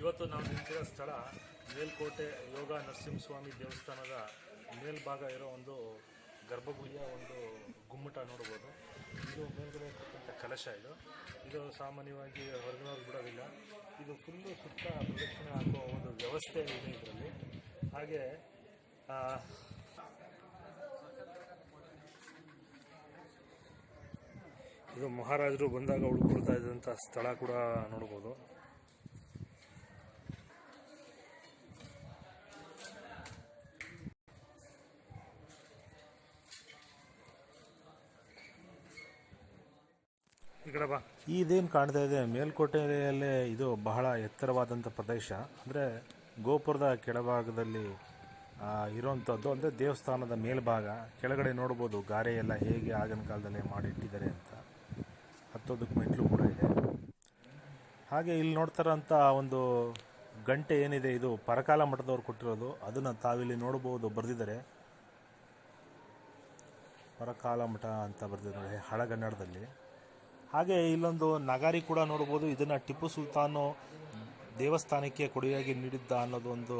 ಇವತ್ತು ನಾವು ನಿಂತಿರೋ ಸ್ಥಳ ಮೇಲ್ಕೋಟೆ ಯೋಗ ನರಸಿಂಹಸ್ವಾಮಿ ದೇವಸ್ಥಾನದ ಮೇಲ್ಭಾಗ ಇರೋ ಒಂದು ಗರ್ಭಗುಡಿಯ ಒಂದು ಗುಮ್ಮಟ ನೋಡ್ಬೋದು. ಇದು ಮೇಲ್ಗಡೆ ಇರ್ತಕ್ಕಂಥ ಕಲಶ ಇದು. ಇದು ಸಾಮಾನ್ಯವಾಗಿ ಹೊರಗಿನವ್ರು ಬಿಡೋದಿಲ್ಲ. ಇದು ಫುಲ್ಲು ಸುತ್ತ ಪ್ರದಕ್ಷಿಣೆ ಹಾಕುವ ಒಂದು ವ್ಯವಸ್ಥೆ ಇದೆ ಇದರಲ್ಲಿ. ಹಾಗೆ ಇದು ಮಹಾರಾಜರು ಬಂದಾಗ ಉಳ್ಕೊಳ್ತಾ ಇದ್ದಂಥ ಸ್ಥಳ ಕೂಡ ನೋಡ್ಬೋದು. ಇದೇನು ಕಾಣ್ತಾ ಇದೆ? ಮೇಲ್ಕೋಟೆಯಲ್ಲೇ ಇದು ಬಹಳ ಎತ್ತರವಾದಂಥ ಪ್ರದೇಶ. ಅಂದರೆ ಗೋಪುರದ ಕೆಳಭಾಗದಲ್ಲಿ ಇರುವಂತದ್ದು. ಅಂದರೆ ದೇವಸ್ಥಾನದ ಮೇಲ್ಭಾಗ. ಕೆಳಗಡೆ ನೋಡ್ಬೋದು ಗಾರೆ ಎಲ್ಲ ಹೇಗೆ ಆಗಿನ ಕಾಲದಲ್ಲಿ ಮಾಡಿಟ್ಟಿದ್ದಾರೆ ಅಂತ. ಹತ್ತೋದಕ್ಕೆ ಮೆಟ್ಲು ಕೂಡ ಇದೆ. ಹಾಗೆ ಇಲ್ಲಿ ನೋಡ್ತಾರಂಥ ಒಂದು ಗಂಟೆ ಏನಿದೆ, ಇದು ಪರಕಾಲ ಮಠದವ್ರು ಕೊಟ್ಟಿರೋದು. ಅದನ್ನು ತಾವಿಲ್ಲಿ ನೋಡ್ಬೋದು, ಬರೆದಿದ್ದಾರೆ. ಪರಕಾಲ ಮಠ ಅಂತ ಬರೆದಿದ್ದಾರೆ ನೋಡಿ ಹಳಗನ್ನಡದಲ್ಲಿ. ಹಾಗೆ ಇಲ್ಲೊಂದು ನಗಾರಿ ಕೂಡ ನೋಡ್ಬೋದು ಇದನ್ನ ಟಿಪ್ಪು ಸುಲ್ತಾನು ದೇವಸ್ಥಾನಕ್ಕೆ ಕೊಡುಗೆಯಾಗಿ ನೀಡಿದ್ದ ಅನ್ನೋದೊಂದು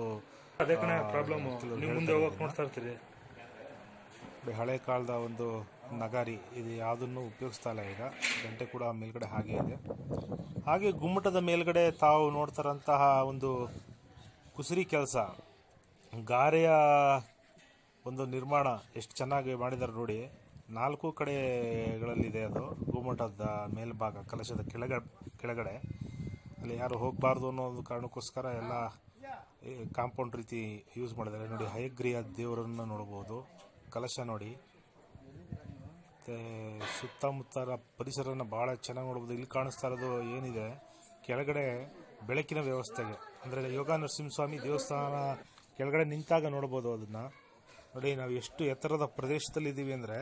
ಅದೇ ಕಣ ಪ್ರಾಬ್ಲಮ್ ನೀವು ಮುಂದೆ ಹೋಗಕ್ ನೋಡ್ತಾ ಇರ್ತೀರಿ. ಹಳೆ ಕಾಲದ ಒಂದು ನಗಾರಿ. ಇದು ಯಾವುದನ್ನು ಉಪಯೋಗಿಸ್ತಾ ಇಲ್ಲ ಈಗ. ಗಂಟೆ ಕೂಡ ಮೇಲ್ಗಡೆ ಹಾಗೆ ಇದೆ. ಹಾಗೆ ಗುಮ್ಮಟದ ಮೇಲ್ಗಡೆ ತಾವು ನೋಡ್ತಾರಂತಹ ಒಂದು ಕುಸುರಿ ಕೆಲಸ. ಗಾರೆಯ ಒಂದು ನಿರ್ಮಾಣ ಎಷ್ಟು ಚೆನ್ನಾಗಿ ಮಾಡಿದ್ದಾರೆ ನೋಡಿ. ನಾಲ್ಕು ಕಡೆಗಳಲ್ಲಿದೆ ಅದು. ಗುಮ್ಮಟದ ಮೇಲ್ಭಾಗ, ಕಲಶದ ಕೆಳಗ, ಕೆಳಗಡೆ. ಅಲ್ಲಿ ಯಾರು ಹೋಗಬಾರ್ದು ಅನ್ನೋ ಒಂದು ಕಾರಣಕ್ಕೋಸ್ಕರ ಎಲ್ಲ ಕಾಂಪೌಂಡ್ ರೀತಿ ಯೂಸ್ ಮಾಡಿದ್ದಾರೆ. ನೋಡಿ, ಹಯಗ್ರಿಯ ದೇವರನ್ನು ನೋಡ್ಬೋದು. ಕಲಶ ನೋಡಿ. ಮತ್ತು ಸುತ್ತಮುತ್ತಲ ಪರಿಸರನ ಭಾಳ ಚೆನ್ನಾಗಿ ನೋಡ್ಬೋದು. ಇಲ್ಲಿ ಕಾಣಿಸ್ತಾ ಇರೋದು ಏನಿದೆ? ಕೆಳಗಡೆ ಬೆಳಕಿನ ವ್ಯವಸ್ಥೆಗೆ. ಅಂದರೆ ಯೋಗ ನರಸಿಂಹಸ್ವಾಮಿ ದೇವಸ್ಥಾನ ಕೆಳಗಡೆ ನಿಂತಾಗ ನೋಡ್ಬೋದು ಅದನ್ನು. ನೋಡಿ, ನಾವು ಎಷ್ಟು ಎತ್ತರದ ಪ್ರದೇಶದಲ್ಲಿದ್ದೀವಿ ಅಂದರೆ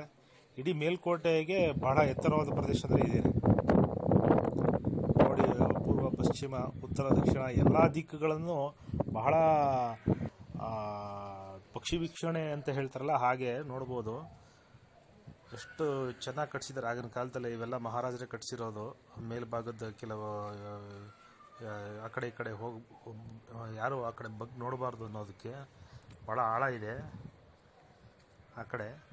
ಇಡೀ ಮೇಲ್ಕೋಟೆಗೆ ಬಹಳ ಎತ್ತರವಾದ ಪ್ರದೇಶದಲ್ಲಿ ಇದೆ. ನೋಡಿ, ಪೂರ್ವ, ಪಶ್ಚಿಮ, ಉತ್ತರ, ದಕ್ಷಿಣ ಎಲ್ಲ ದಿಕ್ಕುಗಳನ್ನು ಬಹಳ ಪಕ್ಷಿ ವೀಕ್ಷಣೆ ಅಂತ ಹೇಳ್ತಾರಲ್ಲ, ಹಾಗೆ ನೋಡ್ಬೋದು. ಎಷ್ಟು ಚೆನ್ನಾಗಿ ಕಟ್ಸಿದ್ದಾರೆ. ಆಗಿನ ಕಾಲದಲ್ಲಿ ಇವೆಲ್ಲ ಮಹಾರಾಜರೇ ಕಟ್ಸಿರೋದು. ಮೇಲ್ಭಾಗದ ಕೆಲವು, ಆ ಕಡೆ ಈ ಕಡೆ ಹೋಗಿ, ಯಾರು ಆ ಕಡೆ ಬಗ್ಗೆ ನೋಡಬಾರ್ದು ಅನ್ನೋದಕ್ಕೆ ಭಾಳ ಆಳ ಇದೆ. ಆ ಕಡೆ.